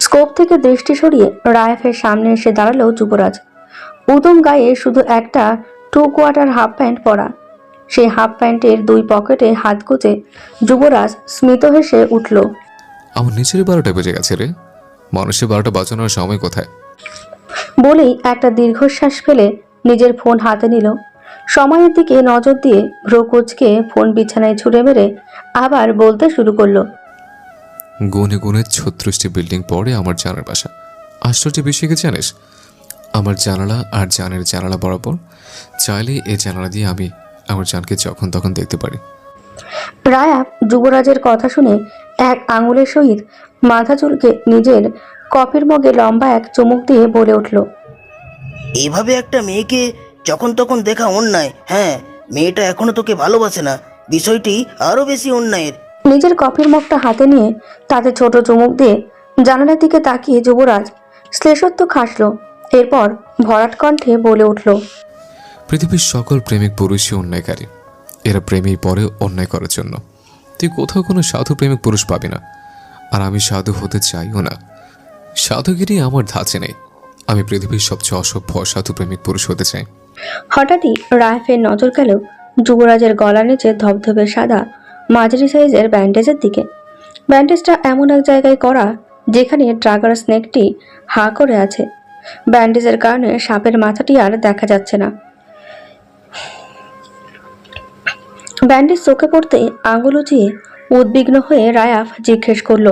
Scope থেকে দৃষ্টি সরিয়ে রায়েফের সামনে এসে দাঁড়াল যুবরাজ। উদম গায়ে শুধু একটা টু কোয়ার্টার হাফ প্যান্ট পরা। সেই হাফ প্যান্টের দুই পকেটে হাত গুজে যুবরাজ স্মিত হেসে উঠল আমার নিচের বারোটা বেজে গেছে রে। মানুষের বারোটা বাঁচানোর সময় কোথায়? বলেই একটা দীর্ঘশ্বাস ফেলে নিজের ফোন হাতে নিল। সময়ের দিকে নজর দিয়ে ভ্রু কুচকে ফোন বিছানায় ছুঁড়ে মেরে আবার বলতে শুরু করল। গুনে গুনে ছত্রিশটি বিল্ডিং পরে আমার জানার বাসা। আশ্চর্য বিষয় কি জানিস? আমার জানালা আর জানের জানালা বরাবর চাইলে এ জানালা দিয়ে আমি আমার জানকে যখন তখন দেখতে পারি। রায়া যুবরাজের কথা শুনে এক আঙুলের সহিত মাথা চুলকে নিজের কফির মগে লম্বা এক চুমুক দিয়ে বলে উঠল এভাবে একটা মেয়েকে যখন তখন দেখা অন্যায় হ্যাঁ মেয়েটা এখনও তোকে ভালোবাসে না। বিষয়টি আরও বেশি অন্যায়ের। নিজের কফির মগটা হাতে নিয়ে তাতে ছোট চুমুক দিয়ে জানালার দিকে তাকিয়ে যুবরাজ শ্লেষত্ব খাসল। এরপর ভরাট কণ্ঠে বলে উঠল পৃথিবীর সকল প্রেমিক পুরুষই অন্যায়কারী। এরা প্রেমেই পরে অন্যায় করার জন্য। তুই কোথাও কোনো সাধু প্রেমিক পুরুষ পাবি না। আর আমি সাধু হতে চাইও না। সাধুগিরি আমার ধাঁচে নেই। আমি পৃথিবীর সবচেয়ে অসভ্য অসাধু প্রেমিক পুরুষ হতে চাই। হঠাৎই রায়ফের নজর গেল যুবরাজের গলা নিচে ধবধবে সাদা মাঝারি সাইজের ব্যান্ডেজের দিকে। ব্যান্ডেজটা এমন এক জায়গায় করা যেখানে ড্রাগার স্নেকটি হা করে আছে। ব্যান্ডেজের কারণে সাপের মাথাটি আর দেখা যাচ্ছে না। ব্যান্ডেজ চোখে পড়তেই আঙুল উঁচিয়ে উদ্বিগ্ন হয়ে রায়াফ জিজ্ঞেস করল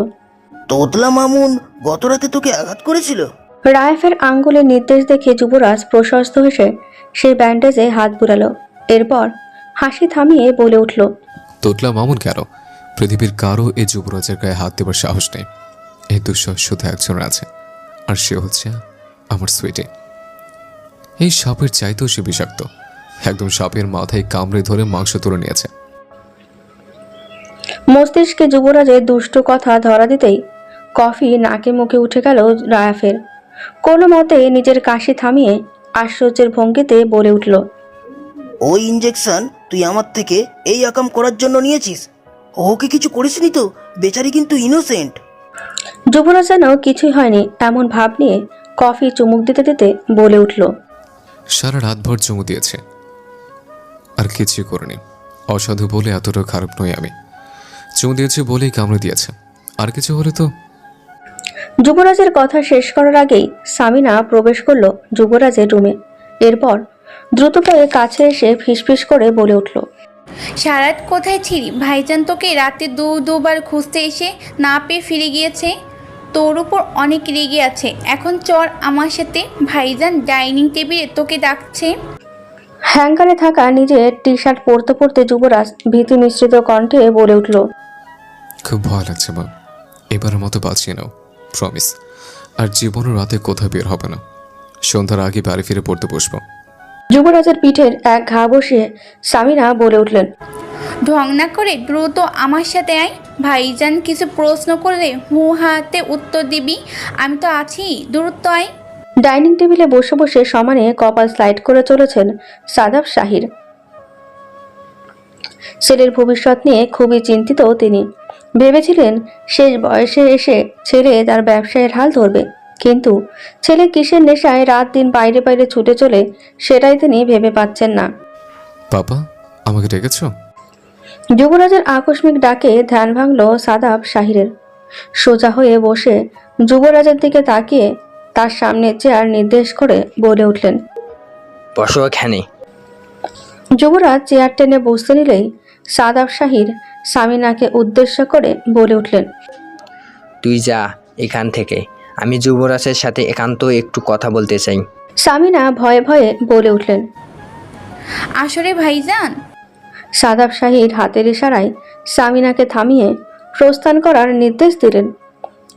তোতলা মামুন গত রাতে তোকে আঘাত করেছিল? রায়াফের আঙ্গুলের নির্দেশ দেখে যুবরাজ প্রশস্ত হেসে সেই ব্যান্ডেজে হাত বুড়ালো এরপর হাসি থামিয়ে বলে উঠল তোতলা মামুন কেন? পৃথিবীর কারও এই যুবরাজের গায়ে হাত দেবার সাহস নেই। এই দুঃসাহস শুধু একজনের আছে আর সে হচ্ছে আমার সুইটে এই সাপের চাইতেও সে বিষাক্ত। একদম সাপের মাথায় কামড়ে ধরে মাংস তুলে নিয়েছে। মস্তিষ্কে যুবরাজের দুষ্টু কথা ধরা দিতেই কফি নাকে মুখে উঠে গেল রায়াফের। কোনো মতে নিজের কাশি থামিয়ে আশ্চর্যের ভঙ্গিতে বলে উঠল ওই ইঞ্জেকশন তুই আমার থেকে এই আকাম করার জন্য নিয়েছিস? ওকে কিছু করিসনি তো? বেচারি কিন্তু ইনোসেন্ট যুবরাজ যেন কিছুই হয়নি এমন ভাব নিয়ে কফি চুমুক দিতে দিতে বলে উঠল সারা রাতভর জমু দিয়েছে। আর কিছুই করেনি। অসাধু বলে এতটা খারাপ নই আমি। চুমু দিয়েছে বলেই কামড়ে দিয়েছে। আর কিছু হলে তো যুবরাজের কথা শেষ করার আগেই সামিনা প্রবেশ করল যুবরাজের রুমে। এরপর দ্রুত পায়ে কাছে এসে ফিসফিস করে বলে উঠল সারাত কোথায় ছিলি? ভাইজান তোকে রাতে দু দুবার খুঁজতে এসে না পেয়ে ফিরে গিয়েছে? তোর উপর অনেক রেগে আছে। এখন চল আমার সাথে। ভাইজান ডাইনিং টেবিলে তোকে ডাকছে। হ্যাঙ্গারে থাকা নিজের টি শার্ট পরতে পরতে যুবরাজ ভীতি মিশ্রিত কণ্ঠে বলে উঠল খুব ভয় লাগছে মা। এবারের মতো বাঁচিয়ে নাও। প্রমিস আর জীবনের রাতে কোথাও বের হবে না। সন্ধ্যার আগে বাড়ি ফিরে পড়তে বসবো। যুবরাজের পিঠের এক ঘা বসিয়ে সামিনা বলে উঠলেন ঢং না করে দ্রুত আমার সাথে আয়। ভাইজান কিছু প্রশ্ন করলে হু হাতে উত্তর দিবি। আমি তো আছি দ্রুত আয়। ডাইনিং টেবিলে বসে বসে সমানে কপাল স্লাইড করে চলেছেন সাদাব শাহির। ছেলের ভবিষ্যৎ নিয়ে খুবই চিন্তিত তিনি। ভেবেছিলেন শেষ বয়সে এসে ছেলে তার ব্যবসায়ের হাল ধরবে। কিন্তু ছেলে কিসের নেশায় রাত দিন বাইরে বাইরে ছুটে চলে সেটাই তিনি ভেবে পাচ্ছেন না। পাপা আমাকে ডেকেছ? যুবরাজের আকস্মিক ডাকে ধ্যান ভাঙল সাদাব শাহিরের। সোজা হয়ে বসে যুবরাজের দিকে তাকিয়ে তার সামনে চেয়ার নির্দেশ করে বলে উঠলেন বসো এখানে। যুবরাজ চেয়ার টেনে বসতে নিলেই সাদাব শাহির সামিনাকে উদ্দেশ্য করে বলে উঠলেন তুই যা এখান থেকে। আমি যুবরাজের সাথে একান্ত একটু কথা বলতে চাই। সামিনা ভয়ে ভয়ে বলে উঠলেন আসলে ভাইজান। সাদাব শাহির হাতের ইশারায় সামিনাকে থামিয়ে প্রস্থান করার নির্দেশ দিলেন।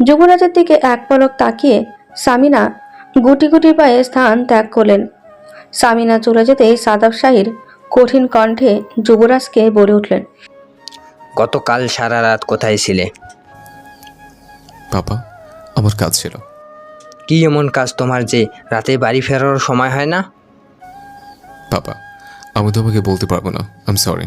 যুবরাজের দিকে এক পলক তাকিয়ে সামিনা গুটি গুটি পায়ে স্থান ত্যাগ করলেন। সামিনা চলে যেতেই সাদাব শাহির কঠিন কণ্ঠে যুবরাজকে বলে উঠলেন গতকাল সারা রাত কোথায় ছিলে? পাপা আমার কাজ ছিল। কি এমন কাজ তোমার যে রাতে বাড়ি ফেরার সময় হয় না? পাপা আমি তোমাকে বলতে পারব না। আম সরি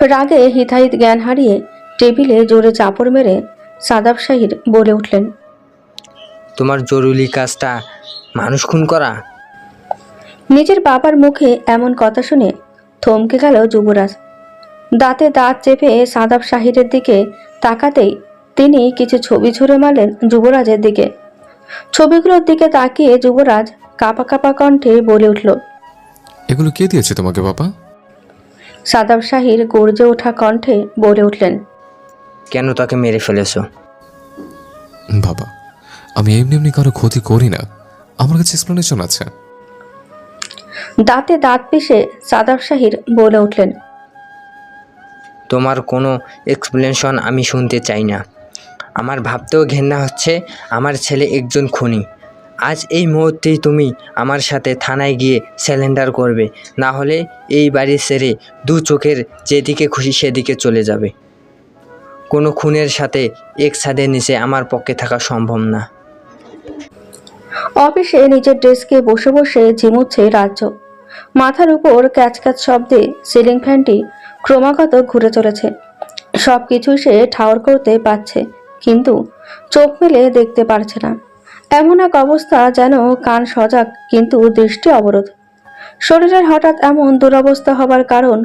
রাগে হিতাহিত জ্ঞান হারিয়ে টেবিলে জোরে চাপড় মেরে সাদাব শাহির বলে উঠলেন তোমার জরুরি কাজটা মানুষ খুন করা? নিজের বাবার মুখে এমন কথা শুনে থমকে গেল যুবরাজ। দাঁতে দাঁত চেপে সাদাব শাহিরের দিকে তাকাতেই তিনি কিছু ছবি ছুঁড়ে মারলেন যুবরাজের দিকে। ছবিগুলোর দিকে তাকিয়ে যুবরাজ কাপা কাপা কণ্ঠে বলে উঠল এগুলো কে দিয়েছে তোমাকে বাবা? সাদাব শাহির গর্জে ওঠা কণ্ঠে বলে উঠলেন কেন তাকে মেরে ফেলেছো? বাবা আমি এমনি এমনি কারও ক্ষতি করি না। আমার কাছে এক্সপ্লেনেশন আছে। দাঁতে দাঁত পিষে সাদাব শাহির বলে উঠলেন তোমার কোনো এক্সপ্লেনেশন আমি শুনতে চাই না। আমার ভাবতেও ঘেন্না হচ্ছে আমার ছেলে একজন খুনি। আজ এই মুহূর্তেই তুমি আমার সাথে থানায় গিয়ে স্যালেন্ডার করবে, না হলে এই বাড়ি ছেড়ে দু চোখের যেদিকে খুশি সেদিকে চলে যাবে। কোনো খুনের সাথে এক ছাদের নিচে আমার পক্ষে থাকা সম্ভব না। অফিসে নিজের ডেস্কে বসে বসে ঝিমুচ্ছে রাজ্য। মাথার উপর ক্যাচ ক্যাচ শব্দে সিলিং ফ্যানটি ক্রমাগত ঘুরে চলেছে। সব কিছুই সে ঠাওর করতে পারছে, কিন্তু চোখ মেলে দেখতে পারছে না। এমন এক অবস্থা যেন কান সজাগ, কিন্তু দৃষ্টি অবরোধ। শরীরের হঠাৎ এমন দুরবস্থা হবার কারণ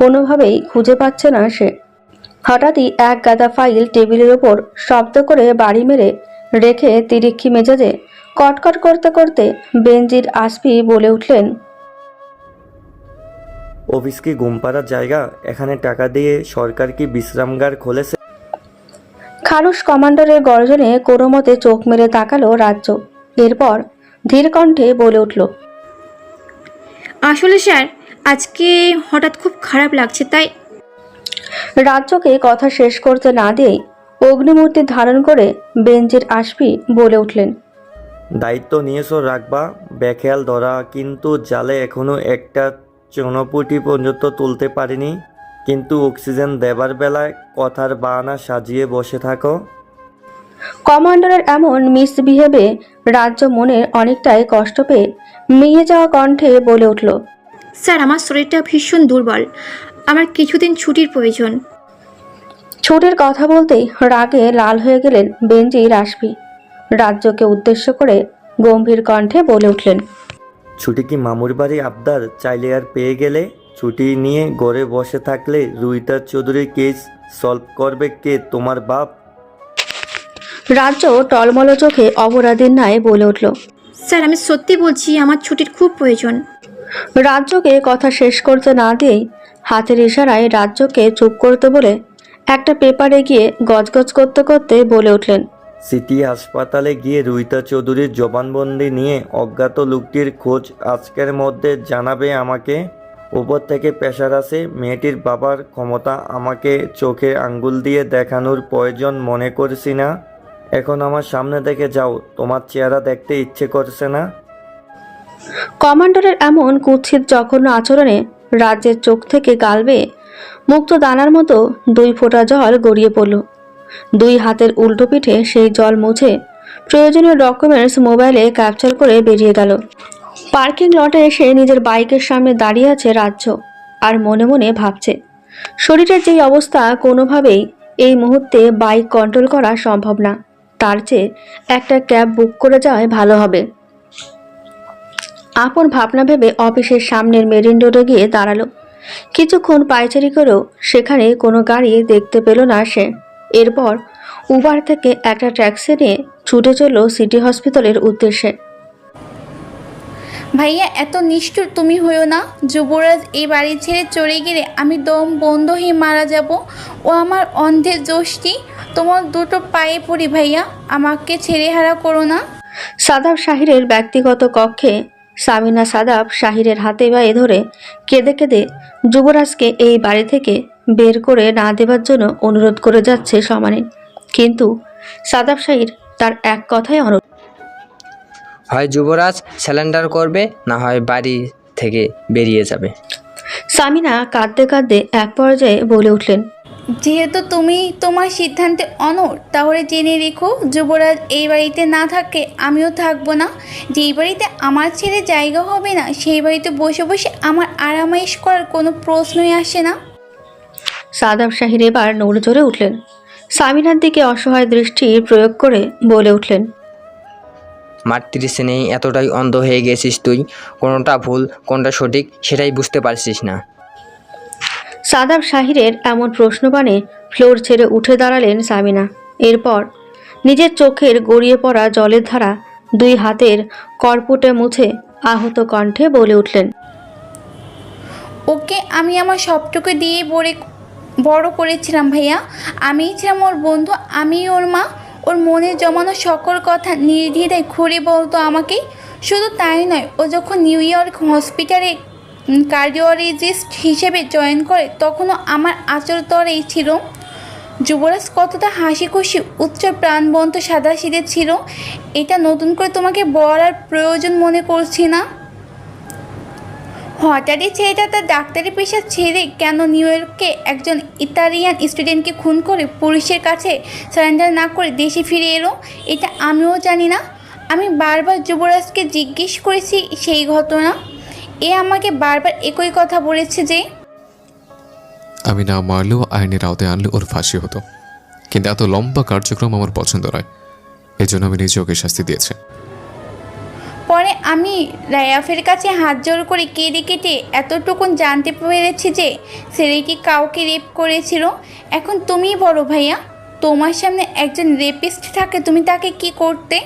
কোনোভাবেই খুঁজে পাচ্ছে না সে। হঠাৎই এক গাদা ফাইল টেবিলের ওপর শব্দ করে বাড়ি মেরে রেখে তিরিক্ষি মেজাজে কটকট করতে করতে বেঞ্জির আসপি বলে উঠলেন অফিস কি ঘুম পাড়ার জায়গা? এখানে টাকা দিয়ে সরকার কি বিশ্রামগার খুলেছে? খারুশ কমান্ডারের গর্জনে কোনো মতে চোখ মেরে তাকালো রাজ্য। এরপর ধীর কণ্ঠে বলে উঠল আসলে স্যার আজকে হঠাৎ খুব খারাপ লাগছে তাই রাজ্যকে কথা শেষ করতে না দিয়েই অগ্নিমূর্তি ধারণ করে বেঞ্জির আসবি বলে উঠলেন দায়িত্ব নিয়েছো রাখবা বেখেয়াল ধরা কিন্তু জালে এখনও একটা চনপুটি পর্যন্ত তুলতে পারিনি কিন্তু অক্সিজেন দেবার বেলায় কথার বাহানা সাজিয়ে বসে থাকো। কমান্ডারের এমন মিসবিহেভে রাজ্য মনের অনেকটাই কষ্ট পেয়ে মিয়ে যাওয়া কণ্ঠে বলে উঠল স্যার আমার শরীরটা ভীষণ দুর্বল। আমার কিছুদিন ছুটির প্রয়োজন। ছুটির কথা বলতেই রাগে লাল হয়ে গেলেন বেঞ্জির আসপি। রাজ্যকে উদ্দেশ্য করে গম্ভীর কণ্ঠে বলে উঠলেন ছুটি কি মামুর বাড়ি আবদার চাইলে আর পেয়ে গেলে? ছুটি নিয়ে ঘরে বসে থাকলে রুইতার চৌধুরীর কেস সলভ করবে কে তোমার বাপ? রাজ্য টলমল চোখে অপরাধীর ন্যায় বলে উঠল। স্যার আমি সত্যি বলছি আমার ছুটির খুব প্রয়োজন। রাজ্যকে কথা শেষ করতে না দিয়েই হাতের ইশারায় রাজ্যকে চুপ করতে বলে একটা পেপারে গিয়ে গজগজ করতে করতে বলে উঠলেন। সিটি হাসপাতালে গিয়ে রুইতা চৌধুরীর জবানবন্দি নিয়ে অজ্ঞাত লোকটির খোঁজ আজকের মধ্যে জানাবে আমাকে। উপর থেকে প্রেশার আছে মেয়েটির বাবার ক্ষমতা আমাকে চোখে আঙ্গুল দিয়ে দেখানোর প্রয়োজন মনে করছি না। এখন আমার সামনে দেখে যাও, তোমার চেহারা দেখতে ইচ্ছে করছে না? কমান্ডারের এমন কুৎসিত জঘন্য আচরণে রাজ্যের চোখ থেকে গালবে, মুক্ত দানার মতো দুই ফোঁটা জল গড়িয়ে পড়ল। দুই হাতের উল্টো পিঠে সেই জল মুছে প্রয়োজনীয় ডকুমেন্টস মোবাইলে ক্যাপচার করে বেরিয়ে গেল। পার্কিং লটে এসে নিজের বাইকের সামনে দাঁড়িয়ে আছে রাজ্য আর মনে মনে ভাবছে, শরীরের যেই অবস্থা কোনোভাবেই এই মুহূর্তে বাইক কন্ট্রোল করা সম্ভব না। তার চেয়ে একটা ক্যাব বুক করে যাওয়াই ভালো হবে। আপন ভাবনা ভেবে অফিসের সামনের মেরিন রোডে গিয়ে দাঁড়াল। কিছুক্ষণ পায়চারি করেও সেখানে কোনো গাড়ি দেখতে পেল না সে। এরপর উবার থেকে একটা ট্যাক্সি নিয়ে ছুটে চলল সিটি হসপিটালের উদ্দেশ্যে। ভাইয়া এত নিষ্ঠুর তুমি হইও না। যুবরাজ এই বাড়ি ছেড়ে চলে গেলে আমি দম বন্ধ হয়ে মারা যাব। ও আমার অন্ধের দোষটি তোমার দুটো পায়ে পড়ি ভাইয়া। আমাকে ছেড়ে হারা করো না। সাদাব শাহিরের ব্যক্তিগত কক্ষে সামিনা সাদাব শাহিরের হাতে বায়ে ধরে কেঁদে কেঁদে যুবরাজকে এই বাড়ি থেকে বের করে না দেবার জন্য অনুরোধ করে যাচ্ছে সমানে। কিন্তু সাদাব শাহির তার এক কথাই অনুরোধ। হয় যুবরাজ স্যালেন্ডার করবে না হয় বাড়ি থেকে বেরিয়ে যাবে। সামিনা কাঁদতে কাঁদতে এক পর্যায়ে বলে উঠলেন যেহেতু তুমি তোমার সিদ্ধান্তে অনর তাহলে জেনে রেখো যুবরাজ এই বাড়িতে না থাকে আমিও থাকব না। যেই বাড়িতে আমার ছেলে জায়গা হবে না সেই বাড়িতে বসে বসে আমার আরামাইশ করার কোনো প্রশ্নই আসে না। সাদাব শাহির এবার নড়ে উঠলেন। সামিনার দিকে অসহায় দৃষ্টি প্রয়োগ করে বলে উঠলেন মাতৃশ্রেণী এতটাই অন্ধ হয়ে গেছিস তুই কোনোটা ভুল কোনটা সঠিক সেটাই বুঝতে পারছিস না। সাদাব শাহিরের এমন প্রশ্নবাণে ফ্লোর ছেড়ে উঠে দাঁড়ালেন সামিনা। এরপর নিজের চোখের গড়িয়ে পড়া জলের ধারা দুই হাতের করপুটে মুছে আহত কণ্ঠে বলে উঠলেন ওকে আমি আমার সবটুকু দিয়ে বড়ে বড় করেছিলাম ভাইয়া। আমিই ছিলাম ওর বন্ধু আমি ওর মা। ওর মনে জমানো সকল কথা নির্দ্বিধায় খুঁড়ে বলতো আমাকে। শুধু তাই নয়, ও যখন নিউ ইয়র্ক হসপিটালে কার্ডিওলজিস্ট হিসেবে জয়েন করে, তখনও আমার আচর তরেই ছিল। যুবরাজ কতটা হাসি খুশি উচ্চ প্রাণবন্ত সাদা ছিল। এটা নতুন করে তোমাকে বলার প্রয়োজন মনে করছি না। হঠাৎই ছেলেটা তার ডাক্তারি পেশা ছেড়ে কেন নিউ ইয়র্কে একজন ইতালিয়ান স্টুডেন্টকে খুন করে পুলিশের কাছে সারেন্ডার না করে দেশে ফিরে এলো? এটা আমিও জানি না। আমি বারবার যুবরাজকে জিজ্ঞেস করেছি সেই ঘটনা। এ আমাকে বারবার একই কথা বলেছে যে আমি না মারলেও আইনের আওতায় আনলে ওর ফাঁসি হতো। কিন্তু এত লম্বা কার্যক্রম আমার পছন্দ নয়। এজন্য আমি নিজে ওকে শাস্তি দিয়েছি। পরে আমি রায়াফের কাছে হাত জোর করে কেঁদে কেটে এতটুকুন জানতে পেরেছি যে ছেলেটি কাউকে রেপ করেছিল। এখন তুমিই বড় ভাইয়া, তোমার সামনে একজন রেপিস্ট থাকে, তুমি তাকে কি করতে?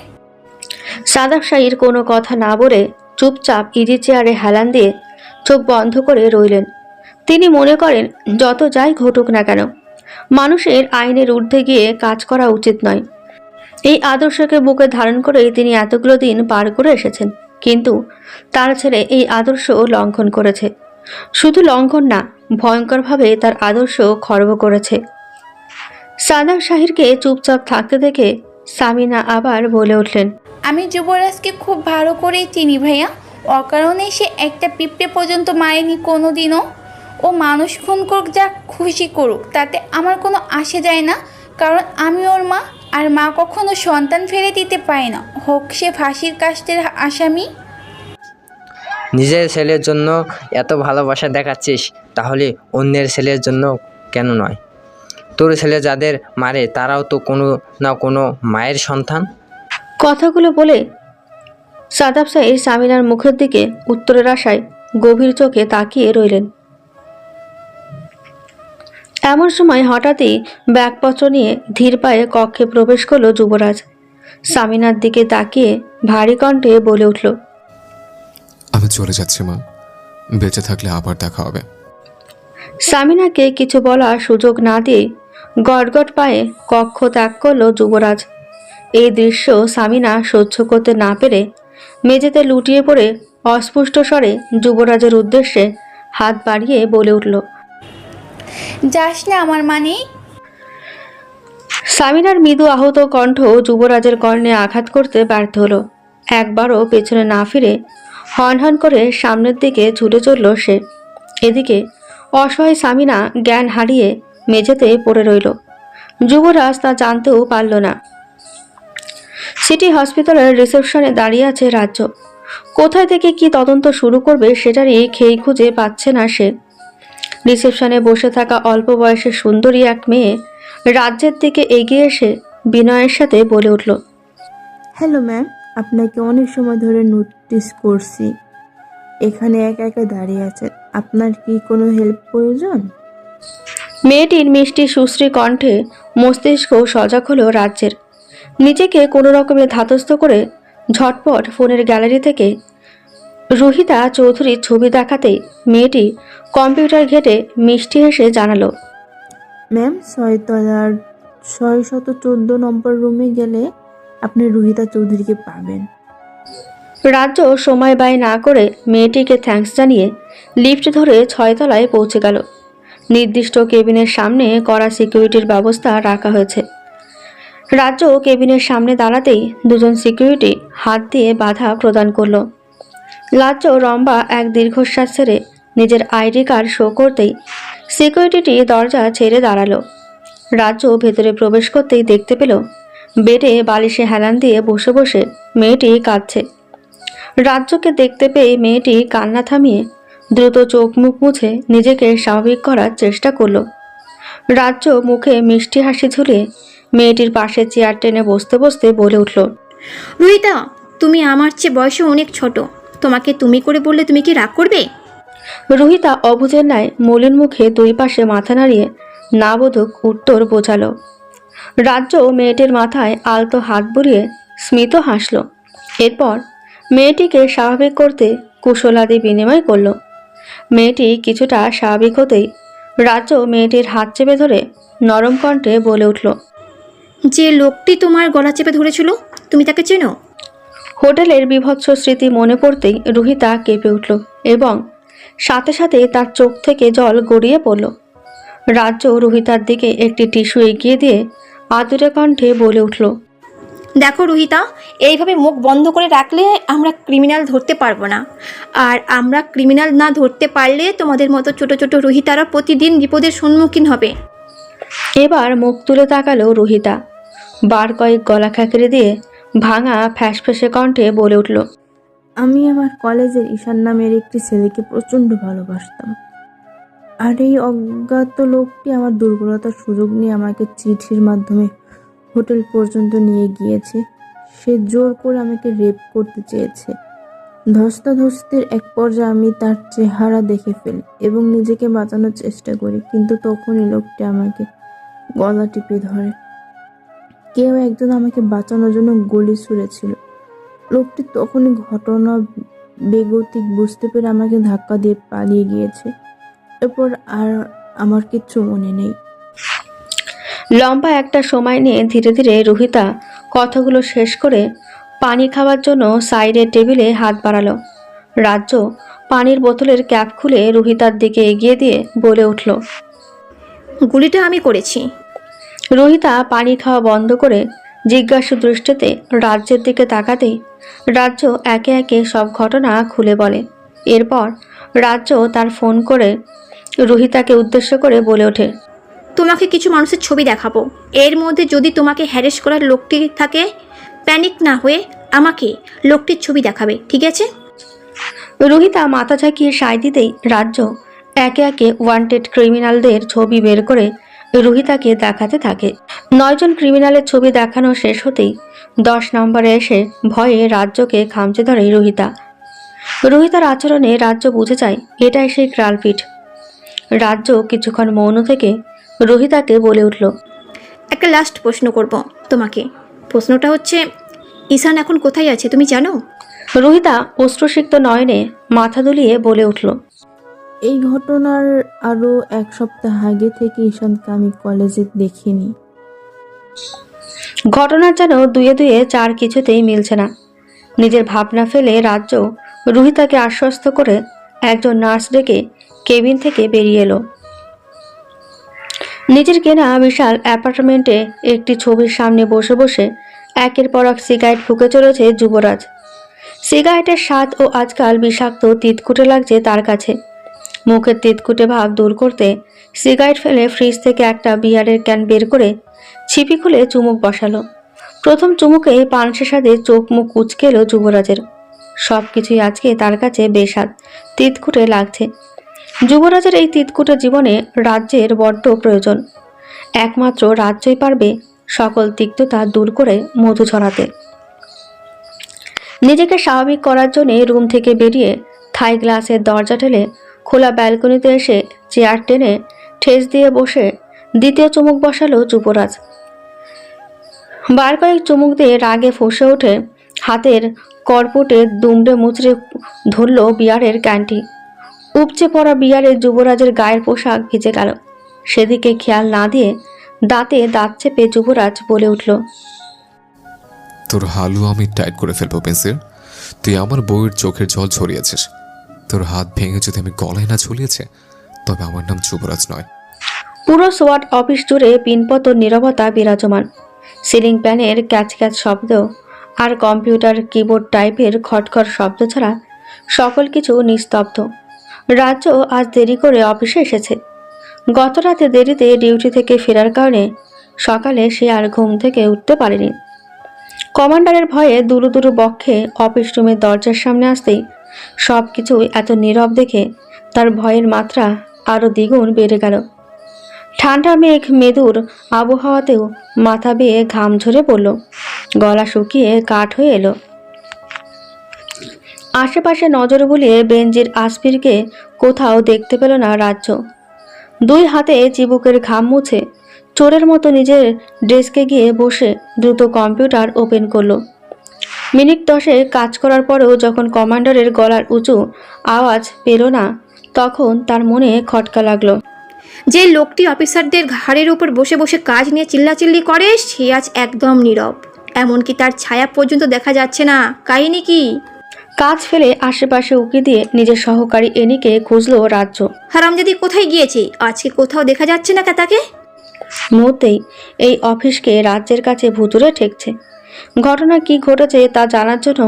সাদাব শাহির কোনো কথা না বলে চুপচাপ ইজি চেয়ারে হেলান দিয়ে চোখ বন্ধ করে রইলেন। তিনি মনে করেন, যত যাই ঘটুক না কেন, মানুষের আইনের ঊর্ধ্বে গিয়ে কাজ করা উচিত নয়। এই আদর্শকে বুকে ধারণ করেই তিনি এতগুলো দিন পার করে এসেছেন। কিন্তু তার ছেলে এই আদর্শ লঙ্ঘন করেছে। শুধু লঙ্ঘন না, ভয়ঙ্করভাবে তার আদর্শ খর্ব করেছে। সাদাব শাহিরকে চুপচাপ থাকতে দেখে সামিনা আবার বলে উঠলেন, আমি যুবরাজকে খুব ভালো করেই চিনি ভাইয়া। অকারণে সে একটা পিঁপড়ে পর্যন্ত মারেনি কোনো দিনও ও মানুষ খুন করুক, যা খুশি করুক, তাতে আমার কোনো আসে যায় না। কারণ আমি ওর মা আর মা কখনো সন্তান ফেলে দিতে পারে না। হোক সে ফাঁসির কাস্টের আসামি। নিজের ছেলের জন্য এত ভালোবাসা দেখাচ্ছিস তাহলে অন্যের ছেলের জন্য কেন নয়? তোর ছেলে যাদের মারে তারাও তো কোনো না কোনো মায়ের সন্তান? কথাগুলো বলে সাদাব সাহেব সামিনার মুখের দিকে উত্তরের আশায় গভীর চোখে তাকিয়ে রইলেন। এমন সময় হঠাৎই ব্যাগপত্র নিয়ে ধীর পায়ে কক্ষে প্রবেশ করল যুবরাজ। সামিনার দিকে তাকিয়ে ভারী কণ্ঠে বলে উঠল আমি চলে যাচ্ছি মা। বেঁচে থাকলে আবার দেখা হবে। সামিনাকে কিছু বলার সুযোগ না দিয়ে গটগট পায়ে কক্ষ ত্যাগ করল যুবরাজ। এই দৃশ্য সামিনা সহ্য করতে না পেরে মেঝেতে লুটিয়ে পড়ে অস্পুষ্ট স্বরে যুবরাজের উদ্দেশ্যে হাত বাড়িয়ে বলে উঠল যাস না আমার মানে। সামিনার মৃদু আহত কণ্ঠ যুবরাজের কর্ণে আঘাত করতে ব্যর্থ হলো। একবারও পেছনে না ফিরে হন হন করে সামনের দিকে ছুটে চলল সে। এদিকে অসহায় সামিনা জ্ঞান হারিয়ে মেঝেতে পড়ে রইল। যুবরাজ তা জানতেও পারল না। সিটি হসপিটালের রিসেপশনে দাঁড়িয়ে আছে রাজ্য। কোথায় থেকে কি তদন্ত শুরু করবে সেটারই খেই খুঁজে পাচ্ছে না সে। রিসেপশনে বসে থাকা অল্প বয়সের সুন্দরী এক মেয়ে রাজ্যের দিকে এগিয়ে এসে বিনয়ের সাথে বলে উঠল হ্যালো ম্যাম আপনাকে অনেক সময় ধরে নোটিস করছি। এখানে একা একা দাঁড়িয়ে আছেন। আপনার কি কোনো হেল্প প্রয়োজন? মেয়েটির মিষ্টি সুশ্রী কণ্ঠে মস্তিষ্ক সজাগ হলো রাজ্যের। নিজেকে কোনো রকমে ধাতস্থ করে ঝটপট ফোনের গ্যালারি থেকে রুহিতা চৌধুরীর ছবি দেখাতেই মেয়েটি কম্পিউটার ঘেটে মিষ্টি হেসে জানালো ম্যাম ছয়তলার ছয় শত চোদ্দ নম্বর রুমে গেলে আপনি রোহিতা চৌধুরীকে পাবেন। রাজ্য সময় ব্যয় না করে মেয়েটিকে থ্যাঙ্কস জানিয়ে লিফট ধরে ছয়তলায় পৌঁছে গেল। নির্দিষ্ট কেবিনের সামনে কড়া সিকিউরিটির ব্যবস্থা রাখা হয়েছে। রাজ্য কেবিনের সামনে দাঁড়াতেই দুজন সিকিউরিটি হাত দিয়ে বাধা প্রদান করল। রাজ্য রম্বা এক দীর্ঘশ্বাস ছেড়ে নিজের আইডি কার্ড শো করতেই সিকিউরিটিটি দরজা ছেড়ে দাঁড়াল। রাজ্য ভেতরে প্রবেশ করতেই দেখতে পেল, বেডে বালিশে হেলান দিয়ে বসে বসে মেয়েটি কাঁদছে। রাজ্যকে দেখতে পেয়ে মেয়েটি কান্না থামিয়ে দ্রুত চোখ মুখ মুছে নিজেকে স্বাভাবিক করার চেষ্টা করল। রাজ্য মুখে মিষ্টি হাসি ঝুলিয়ে মেয়েটির পাশে চেয়ার টেনে বসতে বসতে বলে উঠল রুহিতা তুমি আমার চেয়ে বয়সে অনেক ছোট। তোমাকে তুমি করে বললে তুমি কি রাগ করবে? রোহিতা অবুজের ন্যায় মলিন মুখে দুই পাশে মাথা নাড়িয়ে না বোধক উত্তর বোঝালো। রাজ্য মেয়েটির মাথায় আলতো হাত বুলিয়ে স্মিত হাসল। এরপর মেয়েটিকে স্বাভাবিক করতে কুশলাদি বিনিময় করল। মেয়েটি কিছুটা স্বাভাবিক হতেই রাজ্য মেয়েটির হাত চেপে ধরে নরম কণ্ঠে বলে উঠল যে লোকটি তোমার গলা চেপে ধরেছিল তুমি তাকে চেনো? হোটেলের বিভৎস স্মৃতি মনে পড়তেই রুহিতা কেঁপে উঠল এবং সাথে সাথে তার চোখ থেকে জল গড়িয়ে পড়ল। রাজ্য রুহিতার দিকে একটি টিস্যু এগিয়ে দিয়ে আদুরে কণ্ঠে বলে উঠল দেখো রুহিতা এইভাবে মুখ বন্ধ করে রাখলে আমরা ক্রিমিনাল ধরতে পারব না। আর আমরা ক্রিমিনাল না ধরতে পারলে তোমাদের মতো ছোট ছোট রুহিতারা প্রতিদিন বিপদের সম্মুখীন হবে। এবার মুখ তুলে তাকালো রুহিতা। বার কয়েক গলা খাঁকড়ে দিয়ে ভাঙা ফ্যাসফেসে কণ্ঠে বলে উঠল, আমি আমার কলেজের ঈশান নামের একটি ছেলেকে প্রচণ্ড ভালোবাসতাম। আর এই অজ্ঞাত লোকটি আমার দুর্বলতার সুযোগ নিয়ে আমাকে চিঠির মাধ্যমে হোটেল পর্যন্ত নিয়ে গিয়েছে। সে জোর করে আমাকে রেপ করতে চেয়েছে। ধস্তাধস্তির এক পর্যায়ে আমি তার চেহারা দেখে ফেলি এবং নিজেকে বাঁচানোর চেষ্টা করি। কিন্তু তখনই লোকটি আমাকে গলা টিপে ধরে। কেউ একজন আমাকে বাঁচানোর জন্য গুলি ছুঁড়েছিল। লোকটি তখনই ঘটনা বেগতিক বুঝতে পেরে আমাকে ধাক্কা দিয়ে পালিয়ে গিয়েছে। এরপর আর আমার কিচ্ছু মনে নেই। লম্বা একটা সময় নিয়ে ধীরে ধীরে রোহিতা কথাগুলো শেষ করে পানি খাওয়ার জন্য সাইডের টেবিলে হাত বাড়ালো। রাজ্য পানির বোতলের ক্যাপ খুলে রোহিতার দিকে এগিয়ে দিয়ে বলে উঠল গুলিটা আমি করেছি। রোহিতা পানি খাওয়া বন্ধ করে জিজ্ঞাসু দৃষ্টিতে রাজ্যের দিকে তাকাতেই রাজ্য একে একে সব ঘটনা খুলে বলে। এরপর রাজ্য তার ফোন করে রোহিতাকে উদ্দেশ্য করে বলে ওঠে তোমাকে কিছু মানুষের ছবি দেখাবো। এর মধ্যে যদি তোমাকে হ্যারেস করার লোকটি থাকে প্যানিক না হয়ে আমাকে লোকটির ছবি দেখাবে ঠিক আছে? রোহিতা মাথা ঝাঁকিয়ে সায় দিতেই রাজ্য একে একে ওয়ান্টেড ক্রিমিনালদের ছবি বের করে রোহিতাকে দেখাতে থাকে। নয়জন ক্রিমিনালের ছবি দেখানো শেষ হতেই দশ নম্বরে এসে ভয়ে রাজ্যকে খামচে ধরে রোহিতা। রোহিতার আচরণে রাজ্য বুঝে যায় এটাই সেই ক্রালপিঠ রাজ্য কিছুক্ষণ মৌন থেকে রোহিতাকে বলে উঠল একটা লাস্ট প্রশ্ন করব তোমাকে। প্রশ্নটা হচ্ছে ঈশান এখন কোথায় আছে তুমি জানো? রোহিতা অশ্রুসিক্ত নয়নে মাথা দুলিয়ে বলে উঠল এই ঘটনার আরও এক সপ্তাহ আগে থেকে ঈশানকে আমি কলেজে দেখিনি। ঘটনার যেন দুয়ে দুয়ে চার কিছুতেই মিলছে না। নিজের ভাবনা ফেলে রাজ্য রুহিতাকে আশ্বস্ত করে একজন নার্স ডেকে কেবিন থেকে বেরিয়ে এলো। নিজের কেনা বিশাল অ্যাপার্টমেন্টে একটি ছবির সামনে বসে বসে একের পর এক সিগারেট ফুকে চলেছে যুবরাজ। সিগারেটের স্বাদ ও আজকাল বিষাক্ত তিতকুটে লাগছে তার কাছে। মুখের তিতকুটে ভাব দূর করতে সিগারেট ফেলে ফ্রিজ থেকে একটা বিয়ারের ক্যান বের করে ছিপি খুলে চুমুক বসালো। প্রথম চুমুকে পানসে সাথে চোখ মুখ কুচকে এলো যুবরাজের। সব কিছুই আজকে তার কাছে বেস্বাদ, তিতকুটে লাগছে। যুবরাজের এই তিতকুটে জীবনে রাজ্যের বড্ড প্রয়োজন। একমাত্র রাজ্যই পারবে সকল তিক্ততা দূর করে মধু ছড়াতে। নিজেকে স্বাভাবিক করার জন্যে রুম থেকে বেরিয়ে থাই গ্লাসের দরজা ঠেলে খোলা ব্যালকনিতে এসে চেয়ার টেনে ঠেস দিয়ে বসে দ্বিতীয় চুমুক বসালো যুবরাজ। বার কয়েক চুমুক দিয়ে রাগে ফসে ওঠে হাতের করপুটে দুমড়ে মুচড়ে ধরল বিয়ারের ক্যানটি। উপচে পড়া বিয়ারের যুবরাজের গায়ের পোশাক ভিজে গেল। সেদিকে খেয়াল না দিয়ে দাঁতে দাঁত চেপে যুবরাজ বলে উঠল, তোর হালু আমি টাইট করে ফেলব, পেন্সিল। তুই আমার বউয়ের চোখের জল ছড়িয়েছিস তোর হাত ভেঙে যদি আমি গলায় না ঝুলিয়েছে, তবে আমার নাম যুবরাজ নয়। পুরো সোয়াট অফিস জুড়ে পিনপত নীরবতা বিরাজমান। সিলিং প্যানের ক্যাচ ক্যাচ শব্দ আর কম্পিউটার কিবোর্ড টাইপের খটখট শব্দ ছাড়া সকল কিছু নিস্তব্ধ। রাজ্য আজ দেরি করে অফিসে এসেছে। গত রাতে দেরিতে ডিউটি থেকে ফেরার কারণে সকালে সে আর ঘুম থেকে উঠতে পারেনি। কমান্ডারের ভয়ে দুরু দুরু বক্ষে অফিস রুমের দরজার সামনে আসতেই সব কিছু এত নীরব দেখে তার ভয়ের মাত্রা আরও দ্বিগুণ বেড়ে গেল। ঠান্ডা মেঘ মেদুর আবহাওয়াতেও মাথা বেয়ে ঘাম ঝরে পড়ল। গলা শুকিয়ে কাঠ হয়ে এলো। আশেপাশে নজর বুলিয়ে বেঞ্জির আসফিরকে কোথাও দেখতে পেল না রাজ্য। দুই হাতে চিবুকের ঘাম মুছে চোরের মতো নিজের ডেস্কে গিয়ে বসে দ্রুত কম্পিউটার ওপেন করল। মিনিট দশে কাজ করার পরেও যখন কমান্ডারের গলার উঁচু আওয়াজ পেল না তখন তার মনে খটকা লাগল। যে লোকটি অফিসারদের ঘাড়ের উপর বসে বসে কাজ নিয়ে চিল্লাচিল্লি করে সে আজ একদম নীরব। এমনকি তার ছায়া পর্যন্ত দেখা যাচ্ছে না। কাহিনী কি? কাজ ফেলে আশেপাশে উকি দিয়ে নিজের সহকারী এনিকে খুঁজলো রাজ্য। হারামজাদি কোথায় গিয়েছে? আজকে কোথাও দেখা যাচ্ছে না কে তাকে? মুহূর্তেই এই অফিসকে রাজ্যের কাছে ভুতুরে ঠেকছে। ঘটনা কি ঘটেছে তা জানার জন্য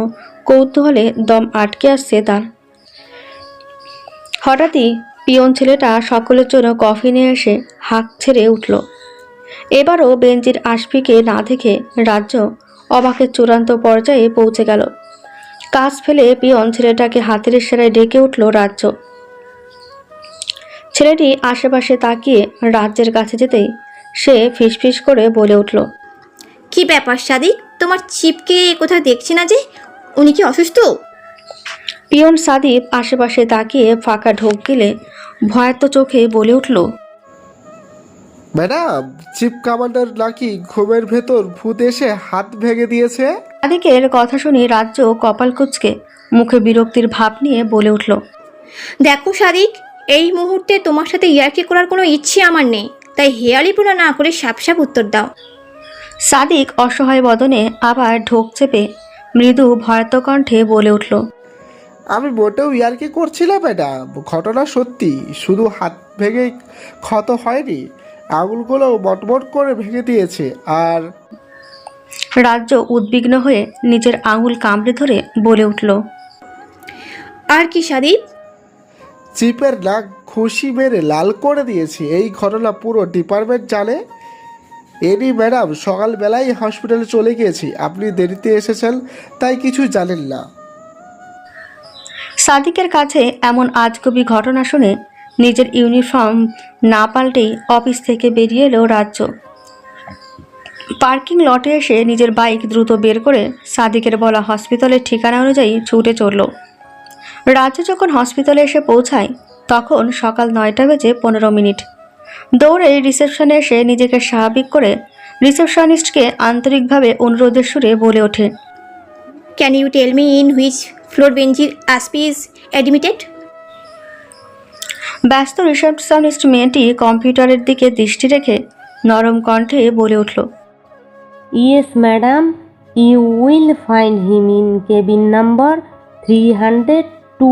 কৌতূহলে দম আটকে আসছে তার। হঠাৎই পিয়ন ছেলেটা সকলের জন্য কফি নিয়ে এসে হাঁক ছেড়ে উঠল। এবারও বেঞ্জির আশফিকে না দেখে রাজ্য অবাকের চূড়ান্ত পর্যায়ে পৌঁছে গেল। কাজ ফেলে পিয়ন ছেলেটাকে হাতের ইশারায় ডেকে উঠল রাজ্য। ছেলেটি আশেপাশে তাকিয়ে রাজ্যের কাছে যেতেই সে ফিসফিস করে বলে উঠল, কি ব্যাপার সাদিক? তোমার চিপকে কোথাও দেখছি না যে? উনি কি অসুস্থ? পিয়ন সাদিপ আশেপাশে তাকিয়ে ফাঁকা ঢোক গেলে ভয়ার্ত চোখে বলে উঠল ম্যাডাম চিফ কমান্ডার নাকি ঘুমের ভেতর ভূত এসে হাত ভেঙে দিয়েছে? সাদিকের কথা শুনে রাজ্য কপাল কুচকে মুখে বিরক্তির ভাব নিয়ে বলে উঠল দেখো সাদিক এই মুহূর্তে তোমার সাথে ইয়ার্কি করার কোনো ইচ্ছে আমার নেই তাই হেয়ালিপুনা না করে সাপ সাপ উত্তর দাও। সাদিক অসহায় বদনে আবার ঢোক চেপে মৃদু ভয়ার্ত কণ্ঠে বলে উঠল আমি মোটেও ইয়ারকি করছিলাম ম্যাডাম ঘটনা সত্যি। শুধু হাত ভেঙে ক্ষত হয়নি আঙুলগুলো মটমট করে ভেঙে দিয়েছে আর রাজ্য উদ্বিগ্ন হয়ে নিজের আঙুল কামড়ে ধরে বলে উঠল আর কি সাদিক? চিপের নাক খুশি মেরে লাল করে দিয়েছে। এই ঘটনা পুরো ডিপার্টমেন্ট জানে। এনি ম্যাডাম সকালবেলায় হসপিটালে চলে গিয়েছি। আপনি দেরিতে এসেছেন, তাই কিছু জানেন না। সাদিকের কাছে এমন আজগবি ঘটনা শুনে নিজের ইউনিফর্ম না পাল্টেই অফিস থেকে বেরিয়ে এলো রাজ্য। পার্কিং লটে এসে নিজের বাইক দ্রুত বের করে সাদিকের বলা হসপিটালের ঠিকানা অনুযায়ী ছুটে চলল রাজ্য যখন হসপিটালে এসে পৌঁছায়, তখন সকাল নয়টা বেজে পনেরো মিনিট। দৌড়ে রিসেপশনে এসে নিজেকে স্বাভাবিক করে রিসেপশনিস্টকে আন্তরিকভাবে অনুরোধের সুরে বলে ওঠে can you tell me in which floor বেঞ্জির আসপি ইজ অ্যাডমিটেড ব্যস্ত রিসেপশনিস্ট মেয়েটি কম্পিউটারের দিকে দৃষ্টি রেখে নরম কণ্ঠে বলে উঠল yes madam you will You him in cabin in cabin number 302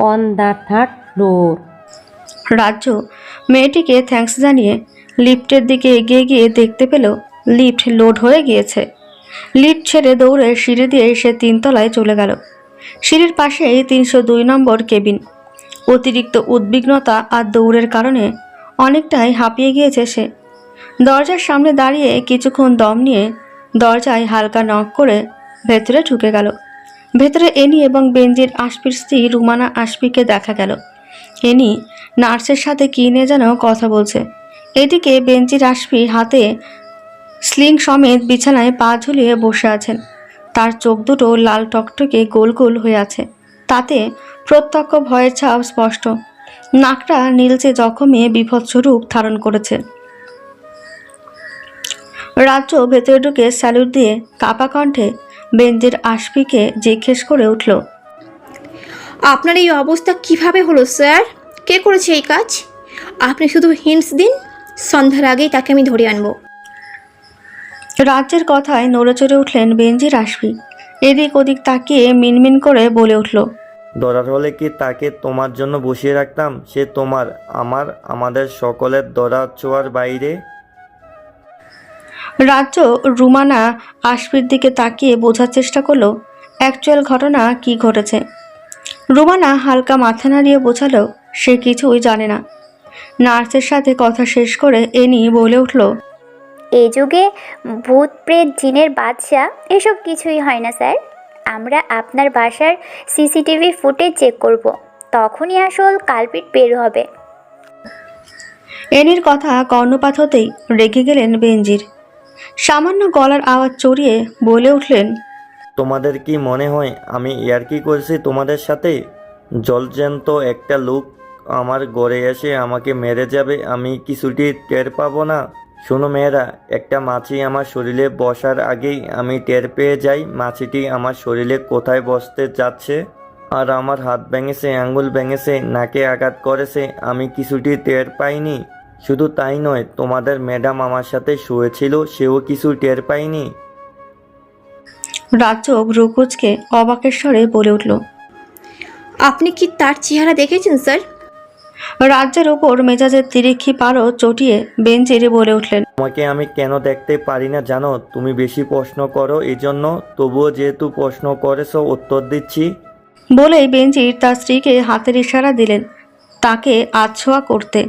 on the third floor. রাজ্য মেয়েটিকে থ্যাঙ্কস জানিয়ে লিফটের দিকে এগিয়ে গিয়ে দেখতে পেল লিফট লোড হয়ে গিয়েছে। লিফট ছেড়ে দৌড়ে সিঁড়ি দিয়ে সে তিনতলায় চলে গেল। সিঁড়ির পাশেই তিনশো দুই নম্বর কেবিন। অতিরিক্ত উদ্বিগ্নতা আর দৌড়ের কারণে অনেকটাই হাঁপিয়ে গিয়েছে সে। দরজার সামনে দাঁড়িয়ে কিছুক্ষণ দম নিয়ে দরজায় হালকা নক করে ভেতরে ঢুকে গেল। ভেতরে এনি এবং বেঞ্জির আশপির স্ত্রী রুমানা আশপিকে দেখা গেল। এনি নার্সের সাথে কী নিয়ে যেন কথা বলছে। এদিকে বেঞ্জির আশপি হাতে স্লিং সমেত বিছানায় পা ঝুলিয়ে বসে আছেন। তার চোখ দুটো লাল টকটকে গোল গোল হয়ে আছে। তাতে প্রত্যক্ষ ভয়ের ছাপ স্পষ্ট। নাকটা নীলচে জখমে বিভৎস রূপ ধারণ করেছে। রাজ্য ভেতরে ঢুকে স্যালুট দিয়ে কাপা কণ্ঠে বেঞ্জির আশপিকে জিজ্ঞেস করে উঠল, আপনার এই অবস্থা কীভাবে হলো, স্যার? কে করেছে এই কাজ? আপনি শুধু হিন্টস দিন সন্ধ্যার আগেই তাকে আমি ধরে আনব। রাজ্যের কথায় নড়ে চড়ে উঠলেন বেঞ্জির আশপি এদিক ওদিক তাকিয়ে মিনমিন করে বলে উঠল দরার হলে কি তাকে তোমার জন্য বসিয়ে রাখতাম? সে তোমার আমার আমাদের সকলের দরা ছোঁয়ার বাইরে? রাজ্য রুমানা আশপির দিকে তাকিয়ে বোঝার চেষ্টা করল অ্যাকচুয়াল ঘটনা কি ঘটেছে। রুমানা হালকা মাথা নাড়িয়ে বোঝালো সে কিছুই জানে না। নার্সের সাথে কথা শেষ করে এনি বলে উঠল এ যুগে ভূত প্রেত জিনের বাদশা এসব কিছুই হয় না স্যার। আমরা আপনার বাসার সিসিটিভি ফুটেজ চেক করব। তখনই আসল কালপিট বের হবে। এনির কথা কর্ণপাত হতেই রেগে গেলেন বেঞ্জির। সামান্য গলার আওয়াজ চড়িয়ে বলে উঠলেন তোমাদের কি মনে হয় আমি ইয়ার্কি করছি তোমাদের সাথে? জলজ্যান্ত একটা লোক আমার গড়ে এসে আমাকে মেরে যাবে, আমি কিছুটি টের পাবো না? শোনো মেয়েরা, একটা মাছি আমার শরীরে বসার আগেই আমি টের পেয়ে যাই, মাছিটি আমার শরীরে কোথায় বসতে যাচ্ছে? আর আমার হাত ভেঙেছে আঙ্গুল ভেঙেছে, নাকে আঘাত করেছে, আমি কিছুটি টের পাইনি? শুধু তাই নয়, তোমাদের ম্যাডাম আমার সাথে শুয়েছিল, সেও কিছু টের পাইনি রাজ্য ভ্রুকুচকে অবাকের স্বরে বলে উঠল আপনি কি তার চেহারা দেখেছেন স্যার? রাজ্যের ওপর মেজাজের তিরিক্ষি পারও চটিয়ে বেঞ্জির বলে উঠলেন তোমাকে আমি কেন দেখতে পারি না জানো? তুমি বেশি প্রশ্ন করো এই জন্য তবুও যেহেতু প্রশ্ন করেছ উত্তর দিচ্ছি। বলেই বেঞ্জির তার স্ত্রীকে হাতের ইশারা দিলেন তাকে আছোয়া করতে।